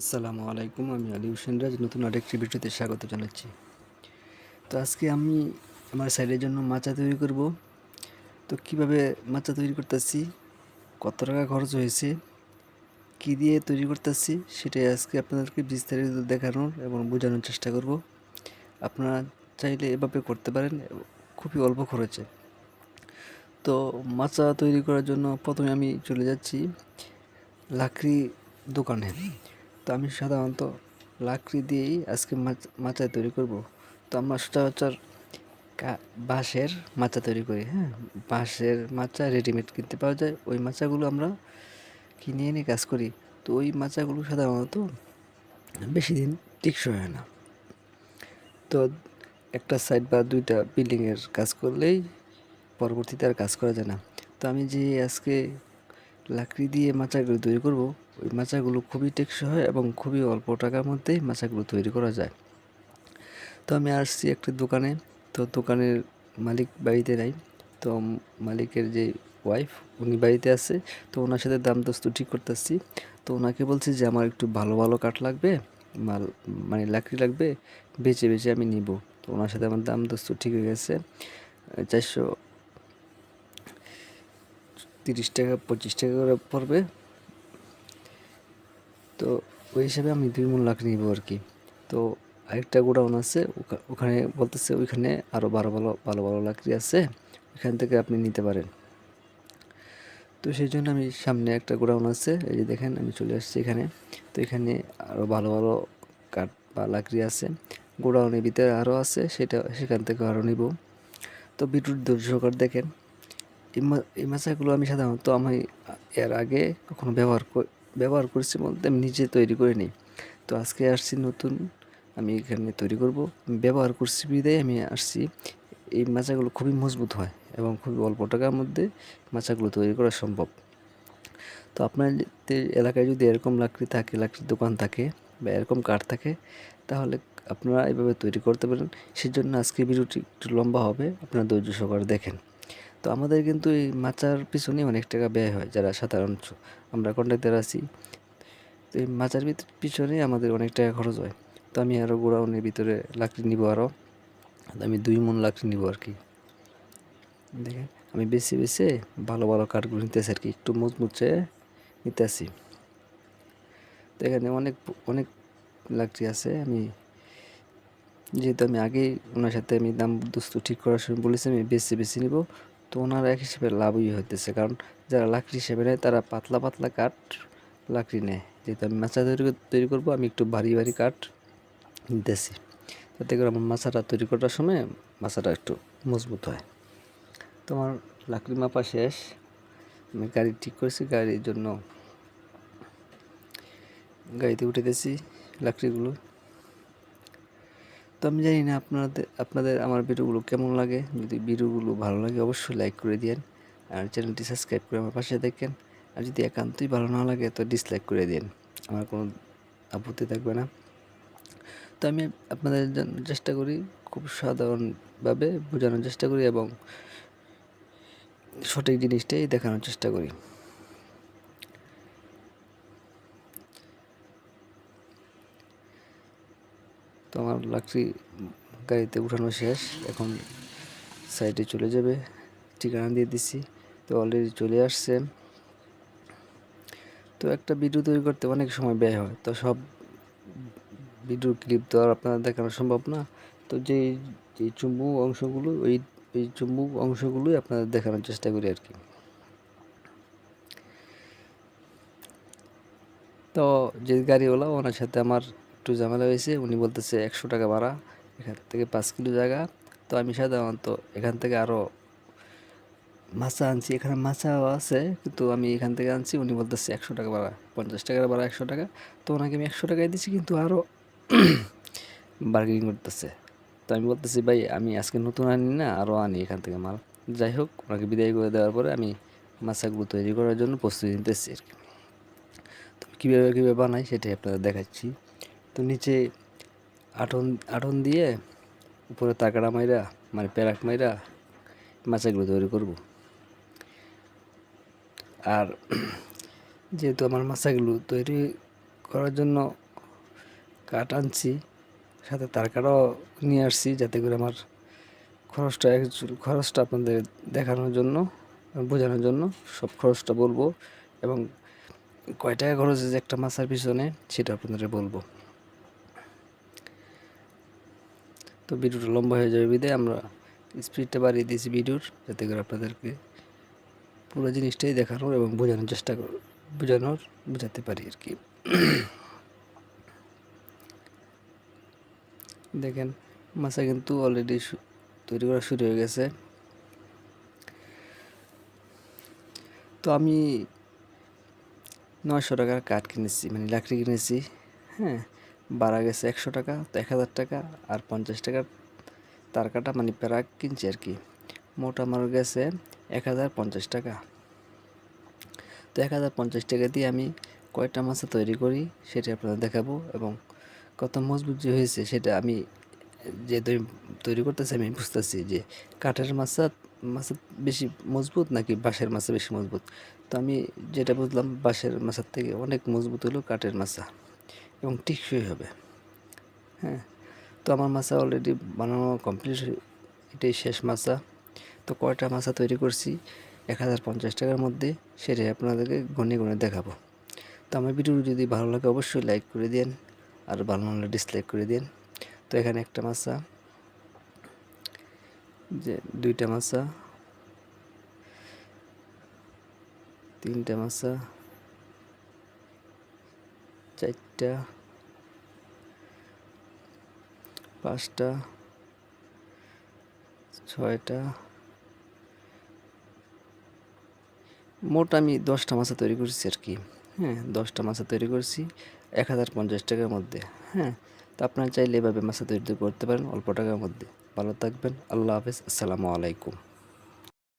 আসসালামু আলাইকুম, আমি আলী হোসেন রাজ, নতুন আরেকটি ভিডিওতে স্বাগত জানাচ্ছি। তো আজকে আমি আমার সাইডের জন্য মাচা তৈরি করব। তো কীভাবে মাচা তৈরি করতেছি, কত টাকা খরচ হয়েছে, কি দিয়ে তৈরি করতেছি, সেটাই আজকে আপনাদেরকে বিস্তারিত দেখানোর এবং বোঝানোর চেষ্টা করব। আপনারা চাইলে এভাবে করতে পারেন, খুবই অল্প খরচে। তো মাচা তৈরি করার জন্য প্রথমে আমি চলে যাচ্ছি লাকড়ি দোকানে। তো আমি সাধারণত লাকড়ি দিয়েই আজকে মাচা তৈরি করব। তো আমরা সচরাচর বাঁশের মাচা তৈরি করি হ্যাঁ? বাঁশের মাচা রেডিমেড কিনতে পাওয়া যায়। ওই মাচাগুলো আমরা কিনে এনে কাজ করি। তো ওই মাচাগুলো সাধারণত বেশি দিন টিকসই হয় না। তো একটা সাইড বা দুইটা বিল্ডিংয়ের কাজ করলেই পরবর্তীতে আর কাজ করা যায় না। তো আমি যে আজকে লাকড়ি দিয়ে মাচাগুলো তৈরি করব। ওই মাচাগুলো খুবই টেকসই হয় এবং খুবই অল্প টাকার মধ্যেই মাচাগুলো তৈরি করা যায়। তো আমি আসছি একটি দোকানে। তো দোকানের মালিক বাড়িতে নাই। তো মালিকের যে ওয়াইফ উনি বাড়িতে আছে। তো ওনার সাথে দাম দস্ত ঠিক করতেছি। তো ওনাকে বলছি যে, আমার একটু ভালো ভালো কাঠ লাগবে। মাল মানে লাকড়ি লাগবে। বেচে বেচে আমি নিব। তো ওনার সাথে আমার দাম দস্ত ঠিক হয়ে গেছে। চারশো তিরিশ টাকা, পঁচিশ টাকা করে পড়বে। তো ওই হিসাবে আমি দুই মন লাখ নিব আর কি। তো আরেকটা গোডাউন আছে ওখানে বলতেছে ওইখানে আরও ভালো ভালো ভালো ভালো লাকড়ি আছে, ওইখান থেকে আপনি নিতে পারেন। তো সেই জন্য আমি সামনে একটা গোডাউন আছে, এই যে দেখেন আমি চলে আসছি এখানে। তো এখানে আরও ভালো ভালো কাঠ বা লাকড়ি আছে। গোডাউনের ভিতরে আরও আছে, সেটা, সেখান থেকে আরও নিব। তো বিদ্যুৎ দুর্যোগর দেখেন এই মাছাগুলো আমি সাধারণত আমি, এর আগে কখনো ব্যবহার ব্যবহার করছি বলতে আমি নিজে তৈরি করে নিই। তো আজকে আসছি নতুন, আমি এখানে তৈরি করব। ব্যবহার করছি বিদায়, আমি আসছি। এই মাচাগুলো খুবই মজবুত হয় এবং খুবই অল্প টাকার মধ্যে মাচাগুলো তৈরি করা সম্ভব। তো আপনাদের এলাকায় যদি এরকম লাকড়ি থাকে, লাকড়ির দোকান থাকে বা এরকম কাঠ থাকে, তাহলে আপনারা এভাবে তৈরি করতে পারেন। সেজন্য আজকে ভিডিওটি একটু লম্বা হবে, আপনারা ধৈর্য সহকারে দেখেন। তো আমাদের কিন্তু এই মাচার পিছনে অনেক টাকা ব্যয় হয় যারা সাধারণ আমরা কন্ট্রাক্টার আছি। তো এই মাচার পিছনে আমাদের অনেক টাকা খরচ হয়। তো আমি আরও গোড়াউনের ভিতরে লাকড়ি নিব আরও আমি দুই মন লাকড়ি নিব আর কি। দেখেন, আমি বেছে বেছে ভালো ভালো কাঠগুলো নিতেছি আর কি, একটু মজমুচে নিতেছি। তো এখানে অনেক অনেক লাকড়ি আছে। আমি যেহেতু আমি আগেই ওনার সাথে আমি দাম দোস্ত ঠিক করার সময় বলেছি, আমি বেশি বেশি নিব। তো ওনারা এক হিসেবে লাভই হইতেছে। কারণ যারা লাকড়ি হিসেবে নেয়, তারা পাতলা পাতলা কাঠ লাকড়ি নেয়। যেহেতু আমি মাছা তৈরি তৈরি করব, আমি একটু ভারী ভারী কাঠ নিতেছি। তাতে করে আমার মাছাটা তৈরি করার সময় মাছাটা একটু মজবুত হয়। তো আমার লাকড়ি মাপা শেষ। আমি গাড়ি ঠিক করেছি, গাড়ির জন্য গাড়িতে উঠে দিয়েছি লাকড়িগুলো। তো আমি জানি না আপনাদের আপনাদের আমার ভিডিওগুলো কেমন লাগে। যদি ভিডিওগুলো ভালো লাগে, অবশ্যই লাইক করে দিন আর চ্যানেলটি সাবস্ক্রাইব করে আমার পাশে দেখেন। আর যদি একান্তই ভালো না লাগে, তো ডিসলাইক করে দিন আমার কোনো আপত্তি থাকবে না। তো আমি আপনাদের চেষ্টা করি, খুব সাধারণভাবে বোঝানোর চেষ্টা করি এবং সঠিক জিনিসটাই দেখানোর চেষ্টা করি। তো আমার লাকড়ি গাড়িতে উঠানো শেষ। এখন সাইডে চলে যাবে। ঠিকানা দিয়ে দিছি। তো অলরেডি চলে আসছে তো একটা ভিডিও তৈরি করতে অনেক সময় ব্যয় হয়। তো সব ভিডিও ক্লিপ তো আর আপনারা দেখানো সম্ভব না। তো যে যে চুম্বু অংশগুলো, ওই, এই চুম্বু অংশগুলোই আপনাদের দেখানোর চেষ্টা করি আর কি। তো যে গাড়িওয়ালা, ওনার সাথে আমার একটু ঝামেলা হয়েছে, উনি বলতেছে একশো টাকা ভাড়া, এখান থেকে পাঁচ কিলো জায়গা। তো আমি সাধারণত এখান থেকে আরও মাছা আনছি, এখানে মাছাও আছে, কিন্তু আমি এখান থেকে আনছি, উনি বলতেছে একশো টাকা ভাড়া, পঞ্চাশ টাকার ভাড়া একশো টাকা। তো ওনাকে আমি একশো টাকায় দিচ্ছি কিন্তু আরও বার্গেনিং করতেছে। তো আমি বলতেছি, ভাই, আমি আজকে নতুন আনি না আরও আনি এখান থেকে মাল। যাই হোক, ওনাকে বিদায় করে দেওয়ার পরে আমি মাছাগুলো তৈরি করার জন্য প্রস্তুতি নিতেছি আর কি। তো কীভাবে কীভাবে বানাই সেটাই আপনাদের দেখাচ্ছি। তো নিচে আটন আটন দিয়ে উপরে তাকাড়া মাইরা মানে প্যারাক মাইরা মাছাগুলো তৈরি করব। আর যেহেতু আমার মাছাগুলো তৈরি করার জন্য কাঠ আনছি, সাথে তার কাঠও নিয়ে আসছি, যাতে করে আমার খরচটা খরচটা আপনাদের দেখানোর জন্য, বোঝানোর জন্য সব খরচটা বলব এবং কয় টাকা খরচ হয়েছে একটা মাছের পিছনে সেটা আপনাদের বলব। তো ভিডিওটা লম্বা হয়ে যাবে বিদে আমরা স্পিডটা বাড়িয়ে দিয়েছি ভিডিওর, যাতে করে আপনাদেরকে পুরো জিনিসটাই দেখানোর এবং বোঝানোর চেষ্টা বোঝানোর, বোঝাতে পারি আর কি। দেখেন মাছা কিন্তু অলরেডি তৈরি করা শুরু হয়ে গেছে। তো আমি নয়শো টাকার কাঠ কিনেছি মানে লাকড়ি কিনেছি হ্যাঁ। বাড়া গেছে একশো টাকা, তো এক হাজার টাকা আর পঞ্চাশ টাকার তার কাটা মানে প্যারাক কিনছি আর কি। মোট আমার গেছে এক হাজার পঞ্চাশ টাকা। তো এক হাজার পঞ্চাশ টাকা দিয়ে আমি কয়টা মাছা তৈরি করি সেটা আপনাদের দেখাবো এবং কত মজবুত যে হয়েছে সেটা আমি যে তৈরি করতেছি আমি বুঝতেছি যে কাঠের মাছা মাছা বেশি মজবুত নাকি বাঁশের মাছা বেশি মজবুত? তো আমি যেটা বুঝলাম বাঁশের মাছার থেকে অনেক মজবুত হলো কাঠের মাছা। এবং টিকসই হবে। হ্যাঁ তো আমার মাছা অলরেডি বানানো কমপ্লিট এটাই শেষ মাছা। তো কয়টা মাছা তৈরি করছি? এক হাজার পঞ্চাশ টাকার মধ্যে, সেটাই আপনাদেরকে গনে গনে দেখাবো। তো আমার ভিডিও যদি ভালো লাগে অবশ্যই লাইক করে দেন আর ভালো হলে ডিসলাইক করে দেন তো এখানে একটা মাছা, যে দুইটা মাছা, তিনটা মাছা চারটা, পাঁচটা, ছয়টা, মোট আমি দশটা মাছা তৈরি করছি আর কি। হ্যাঁ দশটা মাছা তৈরি করছি, এক হাজার পঞ্চাশ টাকার মধ্যে। হ্যাঁ তো আপনারা চাইলে এভাবে মাছা তৈরি করতে পারেন অল্প টাকার মধ্যে। ভালো থাকবেন, আল্লাহ হাফেজ, আসসালামু আলাইকুম।